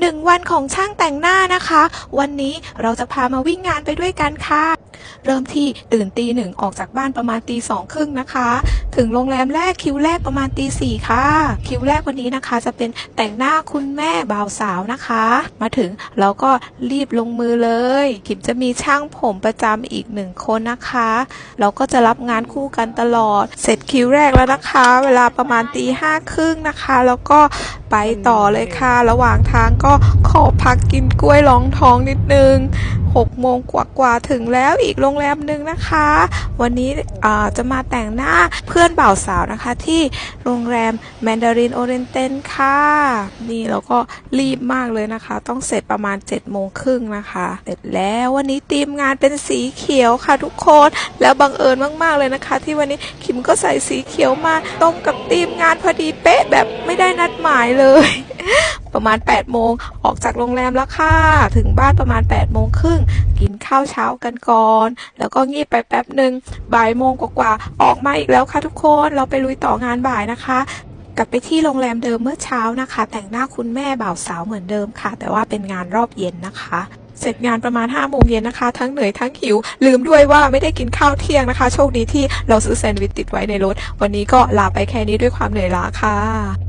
หนึ่งวันของช่างแต่งหน้านะคะ วันนี้เราจะพามาวิ่งงานไปด้วยกันค่ะ เริ่มที่ตื่นตีหนึ่งออกจากบ้านประมาณตีสองครึ่งนะคะ ถึงโรงแรมแรกคิวแรกประมาณตีสี่ค่ะ คิวแรกวันนี้นะคะ จะเป็นแต่งหน้าคุณแม่บ่าวสาวนะคะ มาถึงเราก็รีบลงมือเลยขิมจะมีช่างผมประจำอีกหนึ่งคนนะคะ เราก็จะรับงานคู่กันตลอด เสร็จคิวแรกแล้วนะคะ เวลาประมาณตีห้าครึ่งนะคะ แล้วก็ไปต่อเลยค่ะ ระหว่างทางก็ขอพักกินกล้วยร้องท้องนิดนึงหกโมงกว่าๆถึงแล้วอีกโรงแรมหนึ่งนะคะ วันนี้จะมาแต่งหน้าเพื่อนบ่าวสาวนะคะ ที่โรงแรมแมนดารินโอเรนเตนค่ะ นี่เราก็รีบมากเลยนะคะ ต้องเสร็จประมาณ7จ็ดโมงครึ่งนะคะ เสร็จแล้ววันนี้ทีมงานเป็นสีเขียวค่ะทุกคน แล้วบังเอิญมากๆเลยนะคะ ที่วันนี้คิมก็ใส่สีเขียวมาตรงกับทีมงานพอดีเป๊ะแบบไม่ได้นัดหมายเลยประมาณ8โมงออกจากโรงแรมแล้วค่ะ ถึงบ้านประมาณ8โมงครึ่ง กินข้าวเช้ากันก่อน แล้วก็งีบไปแป๊บหนึ่งบ่ายโมงกว่าๆออกมาอีกแล้วค่ะทุกคนเราไปลุยต่องานบ่ายนะคะกลับไปที่โรงแรมเดิมเมื่อเช้านะคะ แต่งหน้าคุณแม่บ่าวสาวเหมือนเดิมค่ะ แต่ว่าเป็นงานรอบเย็นนะคะ เสร็จงานประมาณ5โมงเย็นนะคะ ทั้งเหนื่อยทั้งหิว ลืมด้วยว่าไม่ได้กินข้าวเที่ยงนะคะ โชคดีที่เราซื้อแซนด์วิชติดไว้ในรถ วันนี้ก็ลาไปแค่นี้ด้วยความเหนื่อยล้าค่ะ